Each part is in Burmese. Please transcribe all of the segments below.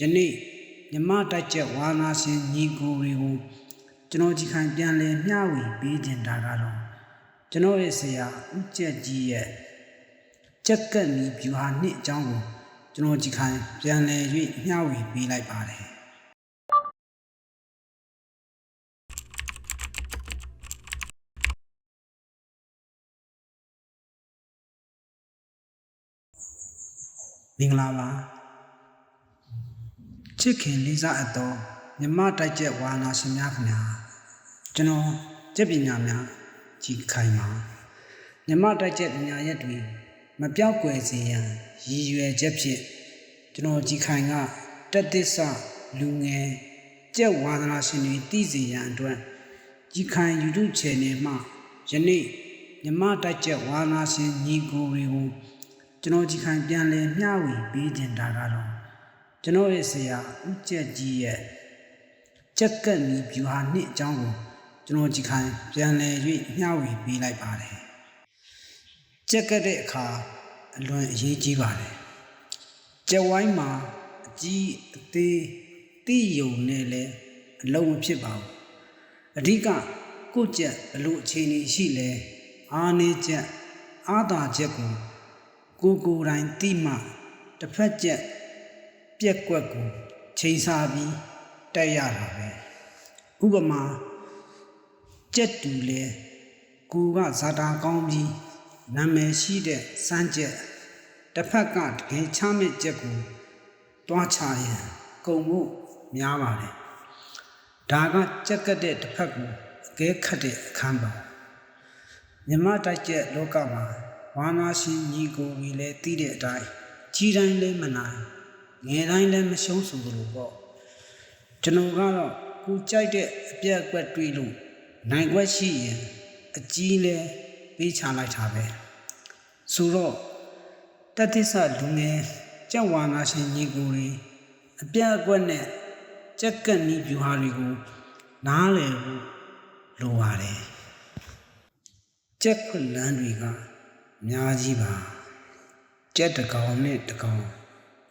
ယနေ့မြမတိုက်ချက်ဝါနာရှင်ညီကိုတွေကိုကျွန်တော်ကြည်ခိုင်ပြန်လဲမျှဝေပေးခြင်းတာကတော့ကျွန်တော်ရဲ့ဆရာဦးကျက်ကြီးရဲ့ကြက်ကက်နီဗျူဟာနှစ်အကြောင်းကိုကျွန်တော်ကြည်ခိုင်ပြန်လဲ၍မျှဝေပေးလိုက်ပါတယ်မင်္ဂလာပါ ချစ်ခင်လေးစားအပ်သောမြမတိုက်ကျက်ဝါနာရှင်များခင်ဗျာကျွန်တော်ကျက်ပညာများကြီးခိုင်ပါမြမတိုက်ကျက်ပညာရက်တွေမပြောက်ကွယ်စေရန်ရည်ရွယ်ချက်ဖြင့်ကျွန်တော်ကြီးခိုင်ကတက်သစ္စာလူငယ်ကျက်ဝါဒနာရှင်တွေတည်စေရန်အတွက်ကြီးခိုင် YouTube Channel မှာယနေ့မြမတိုက်ကျက်ဝါနာရှင်ညီကိုတွေကိုကျွန်တော်ကြည်ခိုင်ပြန်လဲမျှဝေပေးခြင်းတာကတော့ ကျွန်တော်ရဲ့ဆရာဦးကျက်ကြီးရဲ့ကြက်ကက်နီဗျူဟာနှစ်အကြောင်းကိုကျွန်တော်ကြည်ခိုင်ပြန်လဲ၍မျှဝေပေးလိုက်ပါတယ်ကြက်ကက်တဲ့အခါအလွန်အရေးကြီးပါတယ်ကြက်ဝိုင်းမှာအကြီးအသေးတိယုံနဲ့လဲအလုံးမဖြစ်ပါဘူးအဓိကကိုယ့်ကြက်ဘလို့အခြေအနေရှိလဲအားနေချက်အားသာချက်ကိုကိုယ်ကိုယ်တိုင်တိမှတစ်ဖက်ကျက် ပြက်ကွက်ကိုချိန်ဆပြီးတက်ရတာပဲဥပမာကြက်တူလဲကိုကဇာတာကောင်းပြီးနာမည်ရှိတဲ့စမ်းကျက်တစ်ဖက်ကတကယ်ချမဲ့ကြက်ကိုတွားချရင်ကုံမှုများပါတယ်ဒါကကြက်ကတဲ့တစ်ဖက်ကိုအကဲခတ်တဲ့အခန်းပါမြမတိုက်ကျက်လောကမှာဝါနာရှင်ညီကိုကြီးလည်းသိတဲ့အတိုင်းကြီးတိုင်းလည်းမနိုင် ငယ်တိုင်းလည်းမရှုံးဆိုသလိုပေါ့ကျွန်တော်ကတော့ကိုကြိုက်တဲ့အပြက်အကွက်တွေးလို့နိုင်ခွက်ရှိရင်အကြီးလဲပေးချလိုက်တာပဲဆိုတော့တတ္တိဆလူငယ်ကြက်ဝါနာရှင်ညီကိုကြီးအပြက်အကွက်နဲ့ကြက်ကက်နီးပြူဟာတွေကိုနားလည်ဖို့လိုပါတယ်ကြက်ခွလန်းတွေကအများကြီးပါကြက်တကောင်နဲ့တကောင်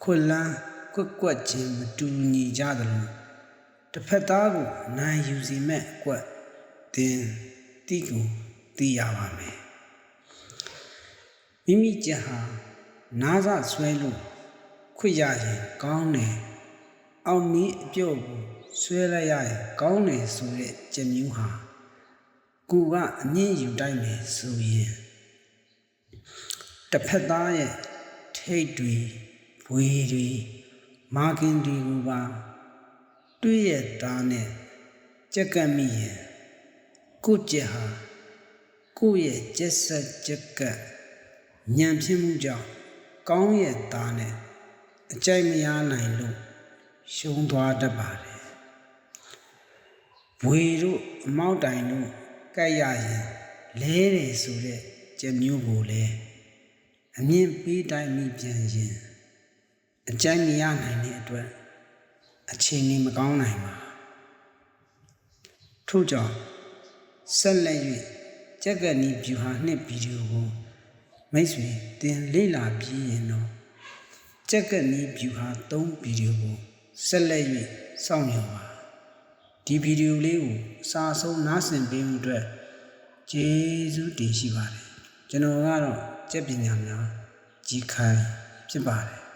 ခွလန်းကွက်ကွက်ချင်းမတူညီကြသလိုတစ်ဖက်သားကိုနိုင်ယူစီမဲ့အကွက်တင်တိကိုသိရပါမယ်မိမိကြက်ဟာနားစဆွဲလို့ခွေရရင်ကောင်းတယ်အောင်မင်းအပြုတ်ကိုဆွဲလိုက်ရရင်ကောင်းတယ်ဆိုတဲ့ကြက်မျိုးဟာကိုကအငင်းယူတိုက်မယ်ဆိုရင်တစ်ဖက်သားရဲ့ထိတ်တွေ ဘွေတွေမာကင်တွေကိုပါတွေ့ရသားနဲ့ကြက်ကပ်မိရင်ကိုကြက်ဟာကိုရဲ့ကြက်ဆက်ကြက်ကပ်ညံဖြစ်မှုကြောင့်ကောင်းရဲ့သားနဲ့အကြိုက်မရနိုင်လို့ရှုံးသွားတတ်ပါတယ်ဘွေတို့အမောက်တိုင်တို့ကြိုက်ရရင်လဲတယ်ဆိုတဲ့ကြက်မျိုးကိုလည်းအမြင့်ပေးတိုင်းမိပြန်ရင် အကြိုက်မရနိုင်တဲ့အတွက်အချိန်ကြီးမကောင်းနိုင်ပါထို့ကြောင့်ဆက်လက်၍ကြက်ကနီဗျူဟာနှစ်ဗီဒီယိုကိုမိတ်ဆွေတင်လေ့လာပြီးရင်တော့ကြက်ကနီဗျူဟာ3ဗီဒီယိုကိုဆက်လက်၍စောင့်မျှော်ပါဒီဗီဒီယိုလေးကိုအစာဆုံးနားဆင်ပေးမှုအတွက်ကျေးဇူးတင်ရှိပါတယ်ကျွန်တော်ကတော့ကြက်ပညာများကြီးခိုင်ဖြစ်ပါတယ်